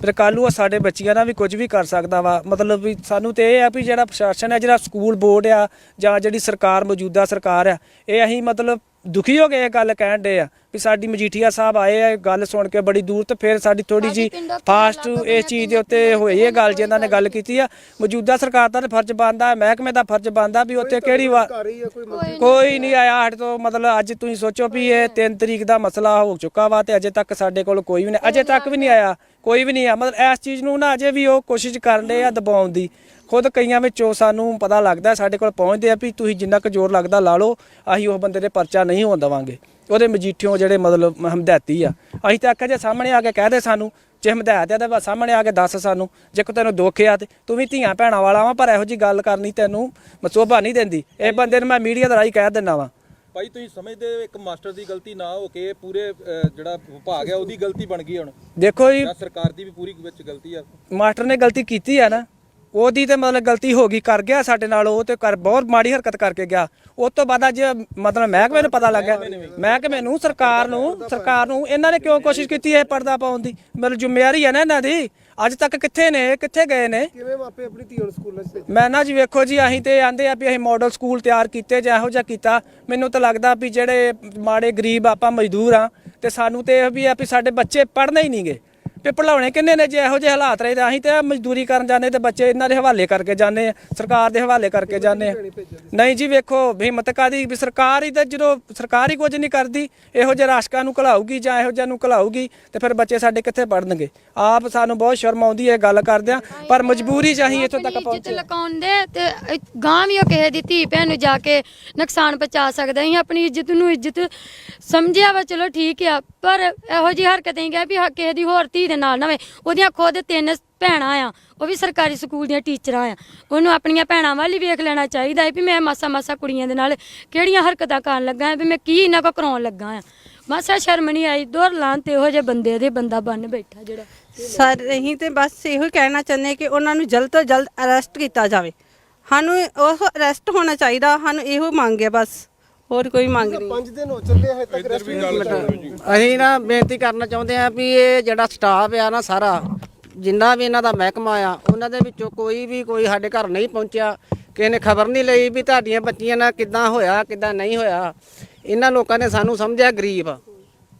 ਫਿਰ ਕੱਲ ਨੂੰ ਸਾਡੇ ਬੱਚਿਆਂ ਨਾਲ ਵੀ ਕੁਝ ਵੀ ਕਰ ਸਕਦਾ ਵਾ। ਮਤਲਬ ਵੀ ਸਾਨੂੰ ਤੇ ਇਹ ਆ ਵੀ ਜਿਹੜਾ ਪ੍ਰਸ਼ਾਸਨ ਹੈ, ਜਿਹੜਾ ਸਕੂਲ ਬੋਰਡ ਆ ਜਾਂ ਜਿਹੜੀ ਸਰਕਾਰ ਮੌਜੂਦਾ ਸਰਕਾਰ ਆ, ਇਹ ਅਸੀਂ ਮਤਲਬ ਦੁਖੀ ਹੋ ਗਏ ਇਹ ਗੱਲ ਕਹਿਣ ਦੇ ਆ ਵੀ ਸਾਡੀ ਮਜੀਠੀਆ ਸਾਹਿਬ ਆਏ ਆ ਇਹ ਗੱਲ ਸੁਣ ਕੇ ਬੜੀ ਦੂਰ ਤੇ ਫਿਰ ਸਾਡੀ ਥੋੜੀ ਜੀ ਫਾਸਟ ਇਸ ਚੀਜ਼ ਦੇ ਉੱਤੇ ਹੋਈ ਇਹ ਗੱਲ ਜਿਹਨਾਂ ਨੇ ਗੱਲ ਕੀਤੀ ਆ। ਮੌਜੂਦਾ ਸਰਕਾਰ ਦਾ ਤਾਂ ਫਰਜ਼ ਬਣਦਾ ਹੈ ਮਹਿਕਮੇ ਦਾ ਫਰਜ਼ ਬਣਦਾ ਵੀ ਉੱਥੇ ਕਿਹੜੀ ਵਾ ਕੋਈ ਨਹੀਂ ਆਇਆ ਸਾਡੇ ਤੋਂ ਮਤਲਬ ਅੱਜ ਤੁਸੀਂ ਸੋਚੋ ਵੀ ਇਹ 3 ਤਰੀਕ ਦਾ ਮਸਲਾ ਹੋ ਚੁੱਕਾ ਵਾ ਤੇ ਅਜੇ ਤੱਕ ਸਾਡੇ ਕੋਲ ਕੋਈ ਵੀ ਨਹੀਂ ਅਜੇ ਤੱਕ ਵੀ ਨਹੀਂ ਆਇਆ ਕੋਈ ਵੀ ਨਹੀਂ ਆ ਮਤਲਬ ਇਸ ਚੀਜ਼ ਨੂੰ ਨਾ ਅਜੇ ਵੀ ਉਹ ਕੋਸ਼ਿਸ਼ ਕਰਨ ਦੇ ਆ ਦਬਾਉਣ ਦੀ। ਖੁਦ ਕਈਆਂ ਵਿੱਚੋਂ ਸਾਨੂੰ ਪਤਾ ਲੱਗਦਾ ਸਾਡੇ ਕੋਲ ਪਹੁੰਚਦੇ ਆ ਵੀ ਤੁਸੀਂ ਜਿੰਨਾ ਕੁ ਜ਼ੋਰ ਲੱਗਦਾ ਲਾ ਲਓ ਅਸੀਂ ਉਸ ਬੰਦੇ ਦੇ ਪਰਚਾ ਨਹੀਂ ਹੋਣ ਦੇਵਾਂਗੇ। ਉਹਦੇ ਮਜੀਠਿਓਂ ਜਿਹੜੇ ਮਤਲਬ ਹਮਦੈਤੀ ਆ। ਅਸੀਂ ਤਾਂ ਆਖਿਆ ਜੇ ਸਾਹਮਣੇ ਆ ਕੇ ਕਹਿ ਦੇ ਸਾਨੂੰ ਜੇ ਹਮਦੈਤ ਆ ਤਾਂ ਸਾਹਮਣੇ ਆ ਕੇ ਦੱਸ ਸਾਨੂੰ ਜੇ ਕੋ ਤੈਨੂੰ ਦੁੱਖ ਆ ਤੇ ਤੂੰ ਵੀ ਧੀਆਂ ਭੈਣਾਂ ਵਾਲਾ ਵਾ ਪਰ ਇਹੋ ਜੀ ਗੱਲ ਕਰਨੀ ਤੈਨੂੰ ਮਸੋਭਾ ਨਹੀਂ ਦਿੰਦੀ। ਇਹ ਬੰਦੇ ਨੂੰ ਮੈਂ ਮੀਡੀਆ ਦਾ ਰਾਹੀਂ ਕਹਿ ਦਿੰਦਾ ਵਾ। ਭਾਈ ਤੁਸੀਂ ਸਮਝਦੇ ਹੋ ਇੱਕ ਮਾਸਟਰ ਦੀ ਗਲਤੀ ਨਾ ਹੋ ਕੇ ਪੂਰੇ ਜਿਹੜਾ ਵਿਭਾਗ ਹੈ ਉਹਦੀ ਗਲਤੀ ਬਣ ਗਈ ਹੁਣ? ਦੇਖੋ ਜਾਂ ਸਰਕਾਰ ਦੀ ਵੀ ਪੂਰੀ ਵਿੱਚ ਗਲਤੀ ਆ? ਮਾਸਟਰ ਨੇ ਗਲਤੀ ਕੀਤੀ ਆ ਨਾ। ਉਹਦੀ ਤੇ ਮਤਲਬ ਗਲਤੀ ਹੋ ਗਈ ਕਰ ਗਿਆ ਸਾਡੇ ਨਾਲ ਉਹ ਤੇ ਕਰ ਬਹੁਤ ਮਾੜੀ ਹਰਕਤ ਕਰਕੇ ਗਿਆ। ਉਸ ਤੋਂ ਬਾਅਦ ਅੱਜ ਮਤਲਬ ਮਹਿਕਮੇ ਨੂੰ ਪਤਾ ਲੱਗਾ ਮਹਿਕਮੇ ਨੂੰ ਸਰਕਾਰ ਨੂੰ ਸਰਕਾਰ ਨੂੰ ਇਹਨਾਂ ਨੇ ਕਿਉਂ ਕੋਸ਼ਿਸ਼ ਕੀਤੀ ਇਹ ਪਰਦਾ ਪਾਉਣ ਦੀ? ਮਤਲਬ ਜ਼ਿੰਮੇਵਾਰੀ ਹੈ ਨਾ ਇਹਨਾਂ ਦੀ। ਅੱਜ ਤੱਕ ਕਿੱਥੇ ਨੇ ਕਿੱਥੇ ਗਏ ਨੇ? ਕਿਵੇਂ ਮਾਪੇ ਆਪਣੀ ਧੀ ਨੂੰ ਸਕੂਲਾਂ 'ਚ ਭੇਜਣ ਮੈਂ ਨਾ ਜੀ ਵੇਖੋ ਜੀ ਅਸੀਂ ਤੇ ਆਂਦੇ ਆ ਵੀ ਅਸੀਂ ਮਾਡਲ ਸਕੂਲ ਤਿਆਰ ਕੀਤੇ ਜਾਂ ਇਹੋ ਜਿਹਾ ਕੀਤਾ। ਮੈਨੂੰ ਤਾਂ ਲੱਗਦਾ ਵੀ ਜਿਹੜੇ ਮਾੜੇ ਗਰੀਬ ਆਪਾਂ ਮਜ਼ਦੂਰ ਆ ਤੇ ਸਾਨੂੰ ਤੇ ਇਹ ਵੀ ਆ ਵੀ ਸਾਡੇ ਬੱਚੇ ਪੜ੍ਹਨੇ ਹੀ ਨਹੀਂਗੇ ਤੇ ਪੜਾਉਣੇ ਕਿੰਨੇ ਨੇ ਜੇ ਇਹੋ ਜਿਹੇ ਹਾਲਾਤ ਰਹੇ ਤਾਂ ਅਸੀਂ ਤੇ ਮਜ਼ਦੂਰੀ ਕਰਨ ਜਾਂਦੇ ਤੇ ਬੱਚੇ ਇਹਨਾਂ ਦੇ ਹਵਾਲੇ ਕਰਕੇ ਜਾਂਦੇ ਆ ਸਰਕਾਰ ਦੇ ਹਵਾਲੇ ਕਰਕੇ ਜਾਂਦੇ ਆ। ਨਹੀਂ ਜੀ ਵੇਖੋ ਹਿੰਮਤ ਕਾਦੀ ਵੀ ਸਰਕਾਰ ਹੀ ਤਾਂ ਜਦੋਂ ਸਰਕਾਰ ਹੀ ਕੁਝ ਨਹੀਂ ਕਰਦੀ ਇਹੋ ਜਿਹੇ ਰਾਸ਼ਕਾਂ ਨੂੰ ਘਲਾਊਗੀ ਜਾਂ ਇਹੋ ਜਿਹਾ ਨੂੰ ਘਲਾਊਗੀ ਤੇ ਫਿਰ ਬੱਚੇ ਸਾਡੇ ਕਿੱਥੇ ਪੜਨਗੇ ਆਪ ਸਾਨੂੰ ਬਹੁਤ ਸ਼ਰਮ ਆਉਂਦੀ ਹੈ ਗੱਲ ਕਰਦਿਆਂ ਪਰ ਮਜਬੂਰੀ ਚ ਅਸੀਂ ਇੱਥੋਂ ਤੱਕ ਪਹੁੰਚੇ। ਲਕਾਉਂਦੇ ਤੇ ਇਹ ਗਾਂ ਵੀ ਉਹ ਕਿਸੇ ਦੀ ਧੀ ਭੈਣ ਨੂੰ ਜਾ ਕੇ ਨੁਕਸਾਨ ਪਹੁੰਚਾ ਸਕਦਾ ਅਸੀਂ ਆਪਣੀ ਇੱਜ਼ਤ ਨੂੰ ਇੱਜ਼ਤ ਸਮਝਿਆ ਵਾ ਚਲੋ ਠੀਕ ਆ ਪਰ ਇਹੋ ਜੀ ਹਰਕਤ ਨਹੀਂ ਗਿਆ ਵੀ ਹ- ਕਿਸੇ ਦੀ ਹੋਰ ਧੀ ਦੇ ਨਾਲ ਨਾ ਹੋਵੇ। ਉਹਦੀਆਂ ਖੁਦ ਤਿੰਨ ਭੈਣਾਂ ਆ, ਉਹ ਵੀ ਸਰਕਾਰੀ ਸਕੂਲ ਦੀਆਂ ਟੀਚਰਾਂ ਆ। ਉਹਨੂੰ ਆਪਣੀਆਂ ਭੈਣਾਂ ਵੱਲ ਹੀ ਵੇਖ ਲੈਣਾ ਚਾਹੀਦਾ ਹੈ ਵੀ ਮੈਂ ਮਾਸਾ ਮਾਸਾ ਕੁੜੀਆਂ ਦੇ ਨਾਲ ਕਿਹੜੀਆਂ ਹਰਕਤਾਂ ਕਰਨ ਲੱਗਾ ਹਾਂ, ਵੀ ਮੈਂ ਕੀ ਇਹਨਾਂ ਕੋ ਕਰਾਉਣ ਲੱਗਾ ਆ ਮਾਸਾ ਸ਼ਰਮ ਨਹੀਂ ਆਈ, ਦੋਰ ਲਾਂ ਤੇ ਇਹੋ ਜਿਹੇ ਬੰਦੇ ਦੇ ਬੰਦਾ ਬਣ ਬੈਠਾ ਜਿਹੜਾ। ਸਰ ਅਸੀਂ ਤੇ ਬਸ ਇਹੋ ਹੀ ਕਹਿਣਾ ਚਾਹੁੰਦੇ ਹਾਂ ਕਿ ਉਹਨਾਂ ਨੂੰ ਜਲਦ ਤੋਂ ਜਲਦ ਅਰੈਸਟ ਕੀਤਾ ਜਾਵੇ। ਸਾਨੂੰ ਉਹ ਅਰੈਸਟ ਹੋਣਾ ਚਾਹੀਦਾ, ਸਾਨੂੰ ਇਹੋ ਮੰਗ ਹੈ ਬਸ। ਹੋਰ ਕੋਈ ਮੰਗ ਨਹੀਂ। ਪੰਜ ਦਿਨ ਹੋ ਚੱਲੇ ਹਜੇ ਤੱਕ ਅਸੀਂ ਨਾ ਬੇਨਤੀ ਕਰਨਾ ਚਾਹੁੰਦੇ ਆ ਵੀ ਇਹ ਜਿਹੜਾ ਸਟਾਫ ਆ ਨਾ ਸਾਰਾ ਜਿੰਨਾ ਵੀ ਇਹਨਾਂ ਦਾ ਮਹਿਕਮਾ ਆ ਉਹਨਾਂ ਦੇ ਵਿੱਚੋਂ ਕੋਈ ਵੀ ਕੋਈ ਸਾਡੇ ਘਰ ਨਹੀਂ ਪਹੁੰਚਿਆ ਕਿਸੇ ਨੇ ਖਬਰ ਨਹੀਂ ਲਈ ਵੀ ਤੁਹਾਡੀਆਂ ਬੱਚੀਆਂ ਨਾਲ ਕਿੱਦਾਂ ਹੋਇਆ ਕਿੱਦਾਂ ਨਹੀਂ ਹੋਇਆ। ਇਹਨਾਂ ਲੋਕਾਂ ਨੇ ਸਾਨੂੰ ਸਮਝਿਆ ਗਰੀਬ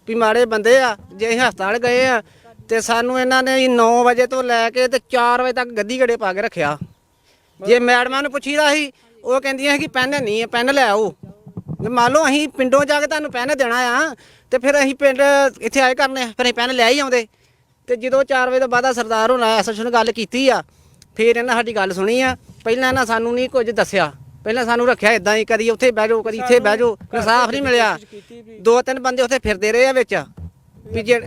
ਵੀ ਮਾੜੇ ਬੰਦੇ ਆ ਜੇ ਅਸੀਂ ਹਸਪਤਾਲ ਗਏ ਆ ਤੇ ਸਾਨੂੰ ਇਹਨਾਂ ਨੇ 9 ਵਜੇ ਤੋਂ ਲੈ ਕੇ ਤੇ 4 ਵਜੇ ਤੱਕ ਗੱਦੀ ਗੜੇ ਪਾ ਕੇ ਰੱਖਿਆ। ਜੇ ਮੈਡਮਾਂ ਨੂੰ ਪੁੱਛੀਦਾ ਸੀ ਉਹ ਕਹਿੰਦੀਆਂ ਸੀ ਕਿ ਪੈਨ ਨਹੀਂ ਹੈ ਪੈਨ ਲੈ ਆਓ। ਜੇ ਮੰਨ ਲਓ ਅਸੀਂ ਪਿੰਡੋਂ ਜਾ ਕੇ ਤੁਹਾਨੂੰ ਪੈਨ ਦੇਣਾ ਆ, ਤੇ ਫਿਰ ਅਸੀਂ ਪਿੰਡ ਇੱਥੇ ਆਏ ਕਰਨੇ ਫਿਰ ਅਸੀਂ ਪੈਨ ਲੈ ਹੀ ਆਉਂਦੇ। ਤੇ ਜਦੋਂ 4 ਵਜੇ ਤੋਂ ਬਾਅਦ ਸਰਦਾਰ ਹੋਣਾ ਐਸਐਸਓ ਨੇ ਗੱਲ ਕੀਤੀ ਆ, ਫਿਰ ਇਹਨਾਂ ਸਾਡੀ ਗੱਲ ਸੁਣੀ ਆ। ਪਹਿਲਾਂ ਇਹਨਾਂ ਸਾਨੂੰ ਨਹੀਂ ਕੁਝ ਦੱਸਿਆ। ਪਹਿਲਾਂ ਸਾਨੂੰ ਰੱਖਿਆ ਇਦਾਂ ਹੀ, ਕਦੀ ਉੱਥੇ ਬਹਿ ਜਾਓ, ਕਦੀ ਇੱਥੇ ਬਹਿ ਜਾਓ, ਇਨਸਾਫ ਨਹੀਂ ਮਿਲਿਆ। ਦੋ ਤਿੰਨ ਬੰਦੇ ਉੱਥੇ ਫਿਰਦੇ ਰਹੇ ਆ ਵਿੱਚ। ਵੀ ਜੇ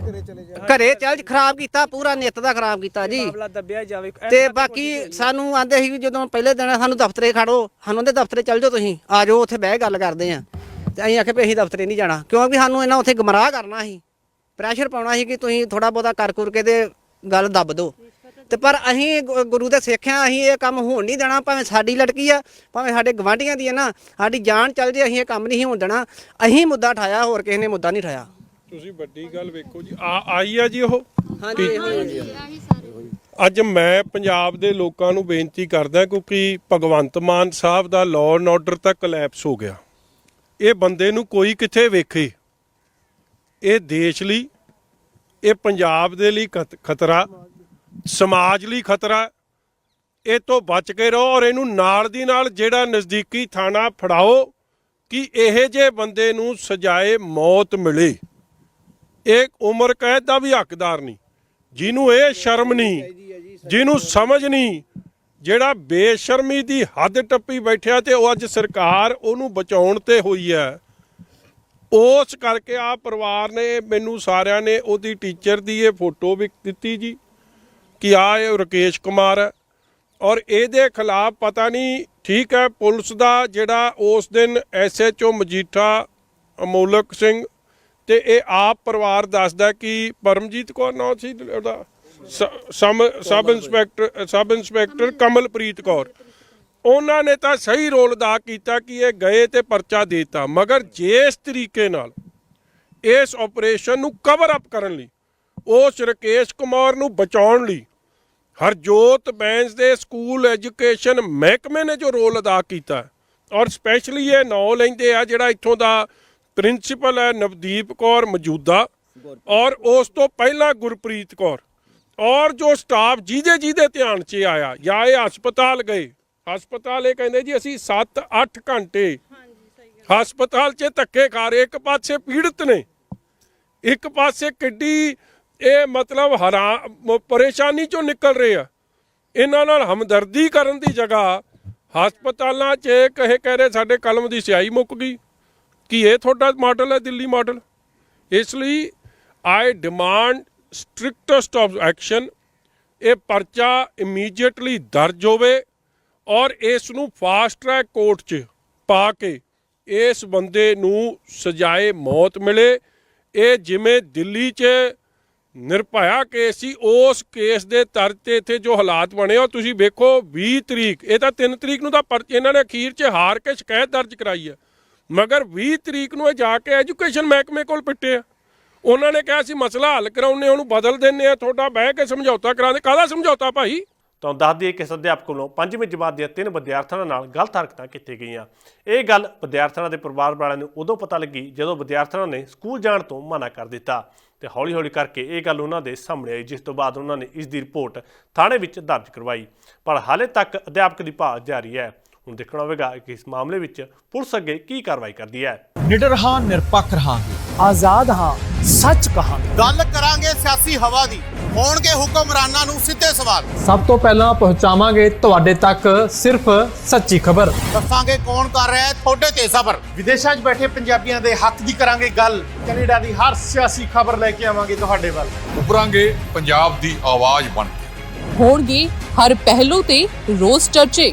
ਘਰੇ ਚੱਲ ਖਰਾਬ ਕੀਤਾ ਪੂਰਾ ਨਿੱਤ ਦਾ ਖਰਾਬ ਕੀਤਾ ਜੀ। ਮਾਮਲਾ ਦੱਬਿਆ ਜਾਵੇ ਤੇ ਬਾਕੀ ਸਾਨੂੰ ਆਂਦੇ ਸੀ ਜਦੋਂ ਪਹਿਲੇ ਦਿਨ ਸਾਨੂੰ ਦਫ਼ਤਰੇ ਖੜੋ ਸਾਨੂੰ ਦੇ ਦਫ਼ਤਰੇ ਚੱਲ ਜਾਓ ਤੁਸੀਂ ਆ ਜਾਓ ਉੱਥੇ ਬਹਿ ਗੱਲ ਕਰਦੇ ਆ। ਤੇ ਅਸੀਂ ਆਖੇ ਵੀ ਅਸੀਂ ਦਫ਼ਤਰੇ ਨਹੀਂ ਜਾਣਾ ਕਿਉਂਕਿ ਸਾਨੂੰ ਇਹਨਾਂ ਉੱਥੇ ਗਮਰਾਹ ਕਰਨਾ ਸੀ। ਪ੍ਰੈਸ਼ਰ ਪਾਉਣਾ ਸੀ ਕਿ ਤੁਸੀਂ ਥੋੜਾ ਬਹੁਤਾ ਕਰ ਕੁਰ ਕੇ ਤੇ ਗੱਲ ਦੱਬ ਦਿਓ। ਤੇ ਪਰ ਅਸੀਂ ਗੁਰੂ ਦੇ ਸਿੱਖਿਆ ਅਸੀਂ ਇਹ ਕੰਮ ਹੋਣ ਨਹੀਂ ਦੇਣਾ ਭਾਵੇਂ ਸਾਡੀ ਲੜਕੀ ਆ ਭਾਵੇਂ ਸਾਡੇ ਗਵਾਂਢੀਆਂ ਦੀ ਆ ਨਾ ਸਾਡੀ ਜਾਨ ਚੱਲ ਜੇ ਅਸੀਂ ਇਹ ਕੰਮ ਨਹੀਂ ਹੋਣ ਦੇਣਾ ਅਸੀਂ ਮੁੱਦਾ ਉਠਾਇਆ ਹੋਰ ਕਿਸੇ ਨੇ ਮੁੱਦਾ ਨਹੀਂ ਉਠਾਇਆ ਤੁਸੀਂ ਵੱਡੀ ਗੱਲ ਵੇਖੋ ਜੀ ਆ ਆਈ ਆ ਜੀ ਉਹ? ਹਾਂਜੀ ਅੱਜ ਮੈਂ ਪੰਜਾਬ ਦੇ ਲੋਕਾਂ ਨੂੰ ਬੇਨਤੀ ਕਰਦਾ ਕਿਉਂਕਿ ਭਗਵੰਤ ਮਾਨ ਸਾਹਿਬ ਦਾ ਲਾਅ ਐਂਡ ਆਰਡਰ ਤਾਂ ਕਲੈਪਸ ਹੋ ਗਿਆ। ਇਹ ਬੰਦੇ ਨੂੰ ਕੋਈ ਕਿੱਥੇ ਵੇਖੇ? ਇਹ ਦੇਸ਼ ਲਈ ਇਹ ਪੰਜਾਬ ਦੇ ਲਈ ਖਤ- ਖਤਰਾ ਸਮਾਜ ਲਈ ਖਤਰਾ ਇਹ ਤੋਂ ਬਚ ਕੇ ਰਹੋ ਔਰ ਇਹਨੂੰ ਨਾਲ ਦੀ ਨਾਲ ਜਿਹੜਾ ਨਜ਼ਦੀਕੀ ਥਾਣਾ ਫੜਾਓ ਕਿ ਇਹੋ ਜਿਹੇ ਬੰਦੇ ਨੂੰ ਸਜ਼ਾਏ ਮੌਤ ਮਿਲੇ। ਇਹ ਉਮਰ ਕੈਦ ਦਾ ਵੀ ਹੱਕਦਾਰ ਨਹੀਂ, ਜਿਹਨੂੰ ਇਹ ਸ਼ਰਮ ਨਹੀਂ, ਜਿਹਨੂੰ ਸਮਝ ਨਹੀਂ, ਜਿਹੜਾ ਬੇਸ਼ਰਮੀ ਦੀ ਹੱਦ ਟੱਪੀ ਬੈਠਿਆ ਤੇ ਉਹ ਅੱਜ ਸਰਕਾਰ ਉਹਨੂੰ ਬਚਾਉਣ ਤੇ ਹੋਈ ਹੈ। ਉਸ ਕਰਕੇ ਆ ਪਰਿਵਾਰ ਨੇ ਮੈਨੂੰ ਸਾਰਿਆਂ ਨੇ ਉਹਦੀ ਟੀਚਰ ਦੀ ਇਹ ਫੋਟੋ ਵੀ ਦਿੱਤੀ ਜੀ, ਕਿ ਆ ਇਹ ਰਕੇਸ਼ ਕੁਮਾਰ ਹੈ। ਔਰ ਇਹਦੇ ਖਿਲਾਫ ਪਤਾ ਨਹੀਂ, ਠੀਕ ਹੈ, ਪੁਲਿਸ ਦਾ ਜਿਹੜਾ ਉਸ ਦਿਨ ਐਸਐਚਓ ਮਜੀਠਾ ਅਮੋਲਕ ਸਿੰਘ ਤੇ ਇਹ ਆਪ ਪਰਿਵਾਰ ਦੱਸਦਾ ਕਿ ਪਰਮਜੀਤ ਕੌਰ ਨਾਂ ਸੀ ਉਹਦਾ? ਸ- ਸਮ, sub inspector sub inspector Kamalpreet Kaur. ਉਹਨਾਂ ਨੇ ਤਾਂ ਸਹੀ ਰੋਲ ਅਦਾ ਕੀਤਾ ਕਿ ਇਹ ਗਏ ਤੇ ਪਰਚਾ ਦੇਤਾ, ਮਗਰ ਜਿਸ ਤਰੀਕੇ ਨਾਲ ਇਸ ਆਪਰੇਸ਼ਨ ਨੂੰ ਕਵਰ ਅਪ ਕਰਨ ਲਈ, ਉਸ ਰਕੇਸ਼ ਕੁਮਾਰ ਨੂੰ ਬਚਾਉਣ ਲਈ, ਹਰਜੋਤ ਬੈਂਸ ਦੇ ਸਕੂਲ ਐਜੂਕੇਸ਼ਨ ਮਹਿਕਮੇ ਨੇ ਜੋ ਰੋਲ ਅਦਾ ਕੀਤਾ ਔਰ ਸਪੈਸ਼ਲੀ ਇਹ ਨਾਂ ਲੈਂਦੇ ਆ ਜਿਹੜਾ ਇੱਥੋਂ ਦਾ ਪ੍ਰਿੰਸੀਪਲ ਹੈ ਨਵਦੀਪ ਕੌਰ ਮੌਜੂਦਾ ਔਰ ਉਸ ਤੋਂ ਪਹਿਲਾਂ ਗੁਰਪ੍ਰੀਤ ਕੌਰ। ਔਰ ਜੋ ਸਟਾਫ ਜਿਹਦੇ ਜਿਹਦੇ ਧਿਆਨ 'ਚ ਆਇਆ, ਜਾਂ ਇਹ ਹਸਪਤਾਲ ਗਏ, ਹਸਪਤਾਲ ਇਹ ਕਹਿੰਦੇ ਜੀ ਅਸੀਂ 7-8 ਘੰਟੇ ਹਸਪਤਾਲ 'ਚ ਧੱਕੇ ਖਾ ਰਹੇ, ਇੱਕ ਪਾਸੇ ਪੀੜਤ ਨੇ, ਇੱਕ ਪਾਸੇ ਕਿੱਡੀ ਇਹ ਮਤਲਬ ਹਰਾ ਪਰੇਸ਼ਾਨੀ ਚੋਂ ਨਿਕਲ ਰਹੇ ਆ। ਇਹਨਾਂ ਨਾਲ ਹਮਦਰਦੀ ਕਰਨ ਦੀ ਜਗ੍ਹਾ ਹਸਪਤਾਲਾਂ 'ਚ ਕਹੇ, ਕਹਿ ਰਹੇ ਸਾਡੇ ਕਲਮ ਦੀ ਸਿਆਹੀ ਮੁੱਕ ਗਈ। ਕੀ ਇਹ ਤੁਹਾਡਾ ਮਾਡਲ ਹੈ, ਦਿੱਲੀ ਮਾਡਲ। ਇਸ ਲਈ I demand strictest of action ਇਹ ਪਰਚਾ ਇਮੀਡੀਏਟਲੀ ਦਰਜ ਹੋਵੇ ਔਰ ਇਸ ਨੂੰ ਫਾਸਟ ਟਰੈਕ ਕੋਰਟ 'ਚ ਪਾ ਕੇ ਇਸ ਬੰਦੇ ਨੂੰ ਸਜ਼ਾਏ ਮੌਤ ਮਿਲੇ। ਇਹ ਜਿਵੇਂ ਦਿੱਲੀ 'ਚ ਨਿਰਭਇਆ ਕੇਸ ਸੀ, ਉਸ ਕੇਸ ਦੇ ਤਰਜ ਤੇ ਇੱਥੇ ਜੋ ਹਾਲਾਤ ਬਣੇ ਉਹ ਤੁਸੀਂ ਵੇਖੋ 20 ਤਰੀਕ, ਇਹ ਤਾਂ 3 ਤਰੀਕ ਨੂੰ ਤਾਂ ਪਰ- ਇਹਨਾਂ ਨੇ ਅਖੀਰ 'ਚ ਹਾਰ ਕੇ ਸ਼ਿਕਾਇਤ ਦਰਜ ਕਰਾਈ ਹੈ ਮਗਰ 20 ਤਰੀਕ ਨੂੰ ਇਹ ਜਾ ਕੇ ਐਜੂਕੇਸ਼ਨ ਮਹਿਕਮੇ ਕੋਲ ਪਿੱਟੇ ਆ। ਉਹਨਾਂ ਨੇ ਕਿਹਾ ਸੀ ਮਸਲਾ ਹੱਲ ਕਰਾਉਣੇ ਉਹਨੂੰ ਬਦਲ ਦਿੰਨੇ ਆ ਤੁਹਾਡਾ ਬਹਿ ਕੇ ਸਮਝੌਤਾ ਕਰਾਉਂਦੇ ਕਾਹਦਾ ਸਮਝੌਤਾ ਭਾਈ? ਤਾਂ ਦੱਸ ਦਈਏ ਕਿ ਇਸ ਅਧਿਆਪਕ ਵੱਲੋਂ ਪੰਜਵੀਂ ਜਮਾਤ ਦੇ ਤਿੰਨ ਵਿਦਿਆਰਥਣਾਂ ਨਾਲ ਗਲਤ ਹਰਕਤਾਂ ਕੀਤੀਆਂ ਗਈਆਂ। ਇਹ ਗੱਲ ਵਿਦਿਆਰਥਣਾਂ ਦੇ ਪਰਿਵਾਰ ਵਾਲਿਆਂ ਨੂੰ ਉਦੋਂ ਪਤਾ ਲੱਗੀ ਜਦੋਂ ਵਿਦਿਆਰਥਣਾਂ ਨੇ ਸਕੂਲ ਜਾਣ ਤੋਂ ਮਨਾ ਕਰ ਦਿੱਤਾ। ਤੇ ਹੌਲੀ-ਹੌਲੀ ਕਰਕੇ ਇਹ ਗੱਲ ਉਹਨਾਂ ਦੇ ਸਾਹਮਣੇ ਆਈ, ਜਿਸ ਤੋਂ ਬਾਅਦ ਉਹਨਾਂ ਨੇ ਇਸ ਦੀ ਰਿਪੋਰਟ ਥਾਣੇ ਵਿੱਚ ਦਰਜ ਕਰਵਾਈ। ਪਰ ਹਾਲੇ ਤੱਕ ਅਧਿਆਪਕ ਦੀ ਭਾਲ ਜਾਰੀ ਹੈ। ਹੁਣ ਦੇਖਣਾ ਹੋਵੇਗਾ ਕਿ ਇਸ ਮਾਮਲੇ ਵਿੱਚ ਪੁਲਿਸ ਅੱਗੇ ਕੀ ਕਾਰਵਾਈ ਕਰਦੀ ਹੈ। ਨਿਡਰ ਹਾਂ ਨਿਰਪੱਖ ਰਹਾਂਗੇ। ਆਜ਼ਾਦ ਹਾਂ ਸੱਚ ਕਹਾਂਗੇ। ਗੱਲ ਕਰਾਂਗੇ ਸਿਆਸੀ ਹਵਾ ਦੀ। ਹੋਣਗੇ ਹੁਕਮਰਾਨਾਂ ਨੂੰ ਸਿੱਧੇ ਸਵਾਲ। ਸਭ ਤੋਂ ਪਹਿਲਾਂ ਪਹੁੰਚਾਵਾਂਗੇ ਤੁਹਾਡੇ ਤੱਕ ਸਿਰਫ ਸੱਚੀ ਖਬਰ। ਦੱਸਾਂਗੇ ਕੌਣ ਕਰ ਰਿਹਾ ਹੈ ਤੁਹਾਡੇ ਤੇ ਸਬਰ। ਵਿਦੇਸ਼ਾਂ 'ਚ ਬੈਠੇ ਪੰਜਾਬੀਆਂ ਦੇ ਹੱਕ ਦੀ ਕਰਾਂਗੇ ਗੱਲ। ਕੈਨੇਡਾ ਦੀ ਹਰ ਸਿਆਸੀ ਖਬਰ ਲੈ ਕੇ ਆਵਾਂਗੇ ਤੁਹਾਡੇ ਵੱਲ। ਉਭਰਾਂਗੇ ਪੰਜਾਬ ਦੀ ਆਵਾਜ਼ ਬਣ ਕੇ। ਹੋਣਗੇ ਹਰ ਪਹਿਲੂ ਤੇ ਰੋਜ਼ ਚਰਚੇ।